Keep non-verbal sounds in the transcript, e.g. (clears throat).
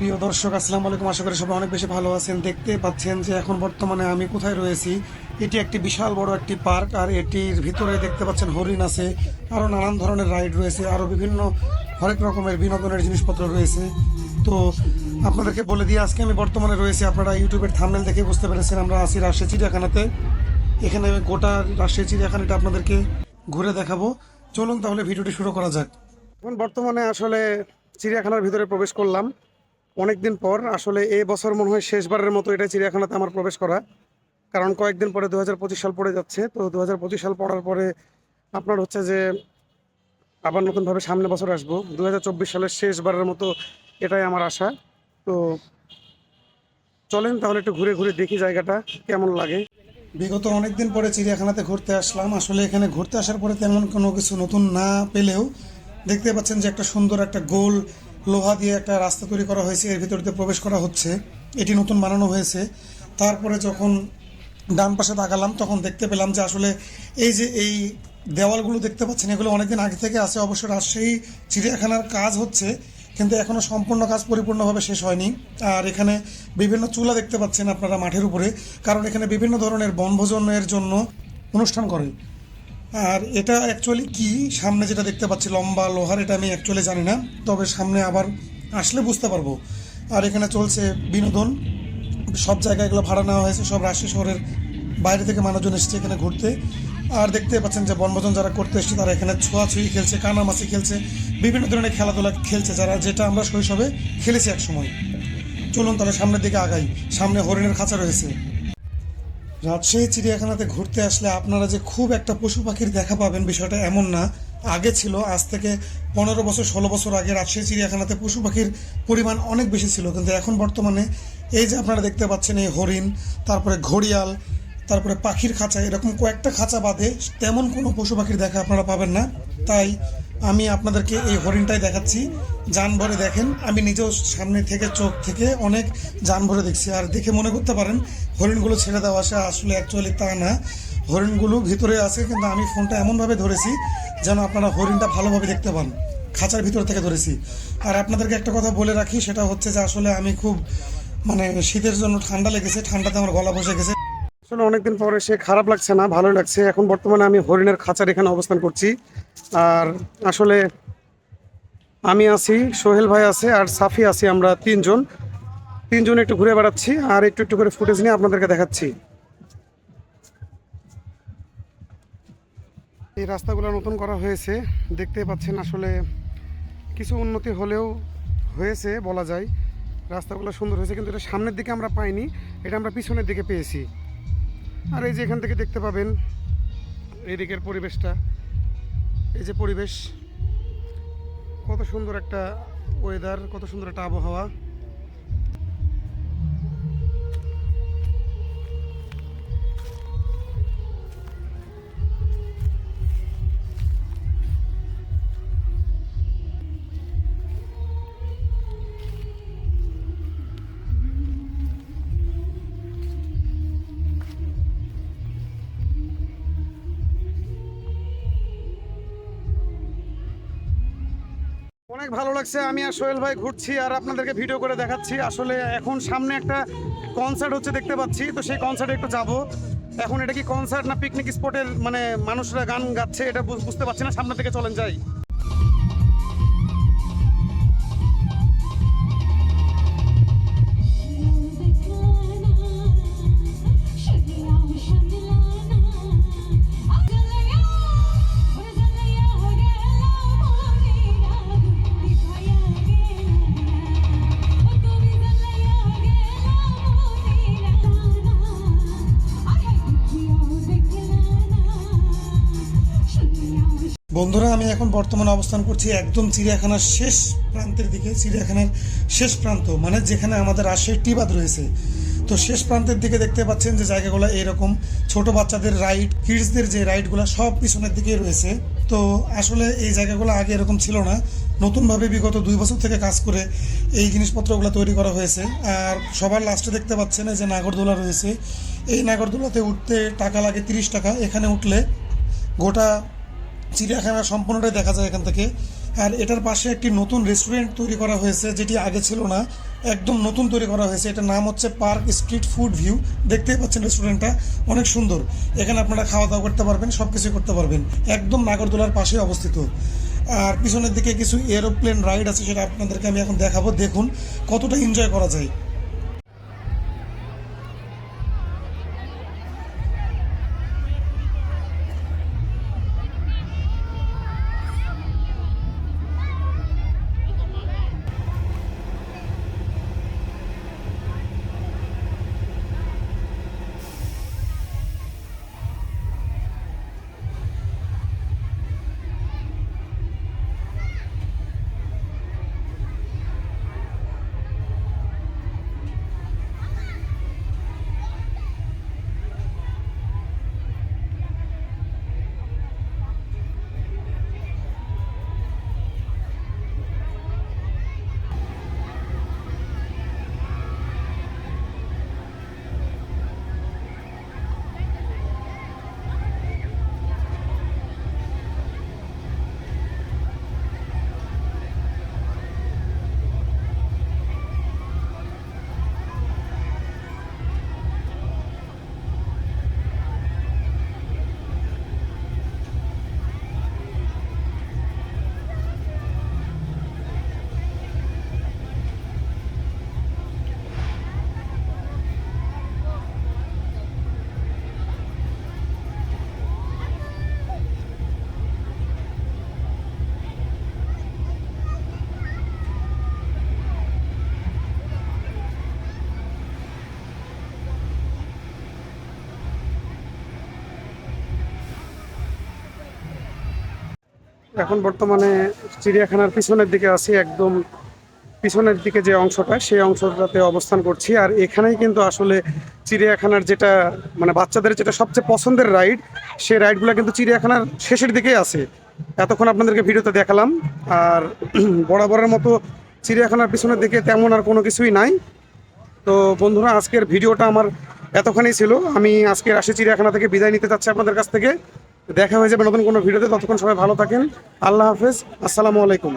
প্রিয় দর্শক, আসসালামু আলাইকুম। আশা করি সবাই অনেক বেশি ভালো আছেন। দেখতে পাচ্ছেন যে এখন বর্তমানে আমি কোথায় রয়েছি। এটি একটি বিশাল বড় একটি পার্ক, আর এটির ভিতরে দেখতে পাচ্ছেন হরিণ আছে আরও নানান ধরনের রাইড রয়েছে আরও বিভিন্ন হরেক রকমের বিনোদনের জিনিসপত্র রয়েছে। তো আপনাদেরকে বলে দিয়ে আজকে আমি বর্তমানে রয়েছি আপনারা ইউটিউবের থামনেল দেখে বুঝতে পেরেছেন, আমরা আছি রাজশাহী চিড়িয়াখানাতে। এখানে আমি গোটা রাজশাহী চিড়িয়াখানাটা আপনাদেরকে ঘুরে দেখাবো। চলুন তাহলে ভিডিওটি শুরু করা যাক। এখন বর্তমানে আসলে চিড়িয়াখানার ভিতরে প্রবেশ করলাম। অনেকদিন পর, আসলে এই বছর মনে হয় শেষবারের মতো এটা চিড়িয়াখানাতে আমার প্রবেশ করা। কারণ কয়েকদিন পরে দু হাজার পঁচিশ সাল পড়ে যাচ্ছে, তো দু হাজার পঁচিশ সাল পড়ার পরে আপনার হচ্ছে যে আবার নতুনভাবে সামনে বছর আসব। দু হাজার চব্বিশ সালের শেষবারের মতো এটাই আমার আশা। তো চলেন তাহলে একটু ঘুরে ঘুরে দেখি জায়গাটা, কেমন লাগে। বিগত অনেকদিন পরে চিড়িয়াখানাতে ঘুরতে আসলাম। আসলে এখানে ঘুরতে আসার পরে তেমন কোনো কিছু নতুন না পেলেও দেখতে পাচ্ছেন যে একটা সুন্দর একটা গোল লোহা দিয়ে একটা রাস্তা তৈরি করা হয়েছে, এর ভিতর দিয়ে প্রবেশ করা হচ্ছে। এটি নতুন বানানো হয়েছে। তারপরে যখন ডান পাশে তাকালাম, তখন দেখতে পেলাম যে আসলে এই যে এই দেওয়ালগুলো দেখতে পাচ্ছেন, এগুলো অনেকদিন আগে থেকে আছে। অবশ্য রাজশাহী, চিড়িয়াখানার কাজ হচ্ছে, কিন্তু এখনও সম্পূর্ণ কাজ পরিপূর্ণভাবে শেষ হয়নি। আর এখানে বিভিন্ন চুলা দেখতে পাচ্ছেন আপনারা মাঠের উপরে, কারণ এখানে বিভিন্ন ধরনের বনভোজনের জন্য অনুষ্ঠান করে। আর এটা অ্যাকচুয়ালি কি? সামনে যেটা দেখতে পাচ্ছি, লম্বা লোহার, এটা আমি অ্যাকচুয়ালি জানি না। তবে সামনে আবার আসলে বুঝতে পারব। আর এখানে চলছে বিনোদন। সব জায়গায় এগুলো ভাড়া নেওয়া হয়েছে, সব রাজশাহী শহরের বাইরে থেকে মানুষজন এসেছে এখানে ঘুরতে। আর দেখতে পাচ্ছেন যে বনভোজন যারা করতে এসেছে, তারা এখানে ছোঁয়াছুঁই খেলছে, কানামাছি খেলছে, বিভিন্ন ধরনের খেলাধুলা খেলছে। যারা যেটা আমরা শৈশবে খেলেছি এক সময় চলুন তাহলে সামনের দিকে আগাই। সামনে হরিণের খাঁচা রয়েছে। রাজশাহী চিড়িয়াখানাতে ঘুরতে আসলে আপনারা যে খুব একটা পশু পাখির দেখা পাবেন বিষয়টা এমন না। আগে ছিল, আজ থেকে পনেরো বছর, ষোলো বছর আগে রাজশাহী চিড়িয়াখানাতে পশু পাখির পরিমাণ অনেক বেশি ছিল। কিন্তু এখন বর্তমানে এই যে আপনারা দেখতে পাচ্ছেন এই হরিণ, তারপরে ঘড়িয়াল, তারপরে পাখির খাঁচা, এরকম কয়েকটা খাঁচা বাদে তেমন কোনো পশু পাখির দেখা আপনারা পাবেন না। তাই আমি আপনাদেরকে এই হরিণটাই দেখাচ্ছি। যান ভরে দেখেন, আমি নিজেও সামনে থেকে, চোখ থেকে অনেক যান ভরে দেখছি। আর দেখে মনে করতে পারেন, হরিণগুলো ছেড়ে দেওয়া আসা আসলে অ্যাকচুয়ালি তা না। হরিণগুলো ভিতরে আছে, কিন্তু আমি ফোনটা এমনভাবে ধরেছি যেন আপনারা হরিণটা ভালোভাবে দেখতে পান। খাঁচার ভিতর থেকে ধরেছি। আর আপনাদেরকে একটা কথা বলে রাখি, সেটা হচ্ছে যে আসলে আমি খুব মানে শীতের জন্য ঠান্ডা লেগেছে, ঠান্ডাতে আমার গলা বসে গেছে। আসলে অনেকদিন পরে সে খারাপ লাগছে না ভালো লাগছে। এখন বর্তমানে আমি হরিণের খাঁচার এখানে অবস্থান করছি। আর আসলে আমি আছি, সোহেল ভাই আছে আর সাফি আছি আমরা তিনজন। তিনজন একটু ঘুরে বেড়াচ্ছি আর একটু একটু করে ফুটেজ নিয়ে আপনাদেরকে দেখাচ্ছি। এই রাস্তাগুলো নতুন করা হয়েছে দেখতে পাচ্ছেন আসলে কিছু উন্নতি হলেও হয়েছে বলা যায়। রাস্তাগুলো সুন্দর হয়েছে, কিন্তু এটা সামনের দিকে আমরা পাইনি, এটা আমরা পিছনের দিকে পেয়েছি। আর এই যে এখান থেকে দেখতে পাবেন এই দিকের পরিবেশটা। এই যে পরিবেশ, কত সুন্দর একটা ওয়েদার কত সুন্দর একটা আবহাওয়া। অনেক ভালো লাগছে। আমি আর সোহেল ভাই ঘুরছি আর আপনাদেরকে ভিডিও করে দেখাচ্ছি। আসলে এখন সামনে একটা কনসার্ট হচ্ছে দেখতে পাচ্ছি। তো সেই কনসার্টে একটু যাব। এখন এটা কি কনসার্ট না পিকনিক স্পটের মানে মানুষরা গান গাচ্ছে এটা বুঝতে পারছি না। সামনে থেকে চলেন যাই। এখন বর্তমানে অবস্থান করছি একদম চিড়িয়াখানার শেষ প্রান্তের দিকে, চিড়িয়াখানার শেষ প্রান্ত মানে যেখানে আমাদের রাজশাহী টিবাদ রয়েছে। তো শেষ প্রান্তের দিকে দেখতে পাচ্ছেন যে জায়গাগুলো এরকম, ছোট বাচ্চাদের রাইড কিডসদের যে রাইডগুলো সব পিছনের দিকেই রয়েছে। তো আসলে এই জায়গাগুলো আগে এরকম ছিল না। নতুনভাবে বিগত দুই বছর থেকে কাজ করে এই জিনিসপত্রগুলো তৈরি করা হয়েছে। আর সবার লাস্টে দেখতে পাচ্ছেন যে নাগরদোলা রয়েছে। এই নাগরদোলাতে উঠতে টাকা লাগে তিরিশ টাকা। এখানে উঠলে গোটা চিড়িয়াখানা সম্পূর্ণটাই দেখা যায় এখান থেকে। আর এটার পাশে একটি নতুন রেস্টুরেন্ট তৈরি করা হয়েছে, যেটি আগে ছিল না। একদম নতুন তৈরি করা হয়েছে। এটার নাম হচ্ছে পার্ক স্ট্রিট ফুড ভিউ দেখতেই পাচ্ছেন রেস্টুরেন্টটা অনেক সুন্দর। এখানে আপনারা খাওয়া দাওয়া করতে পারবেন সব কিছু করতে পারবেন। একদম নাগরদোলার পাশে অবস্থিত। আর পিছনের দিকে কিছু এরোপ্লেন রাইড আছে, সেটা আপনাদেরকে আমি এখন দেখাবো। দেখুন কতটা এনজয় করা যায়। এখন বর্তমানে চিড়িয়াখানার পিছনের দিকে আছি, একদম পিছনের দিকে যে অংশটা, সেই অংশটাতে অবস্থান করছি। আর এখানেই কিন্তু আসলে চিড়িয়াখানার যেটা মানে বাচ্চাদের যেটা সবচেয়ে পছন্দের রাইড, সেই রাইডগুলো কিন্তু চিড়িয়াখানার শেষের দিকেই আছে। এতক্ষণ আপনাদেরকে ভিডিওতে দেখালাম, আর (clears throat) বরাবরের মতো চিড়িয়াখানার পিছনের দিকে তেমন আর কোনো কিছুই নাই। তো বন্ধুরা, আজকের ভিডিওটা আমার এতখানি ছিল। আমি আজকে রাশি চিড়িয়াখানা থেকে, বিদায় নিতে চাচ্ছি আপনাদের কাছ থেকে। দেখা হয়ে যাবে নতুন কোনো ভিডিওতে। ততক্ষণ সবাই ভালো থাকেন। আল্লাহ হাফেজ। আসসালামু আলাইকুম।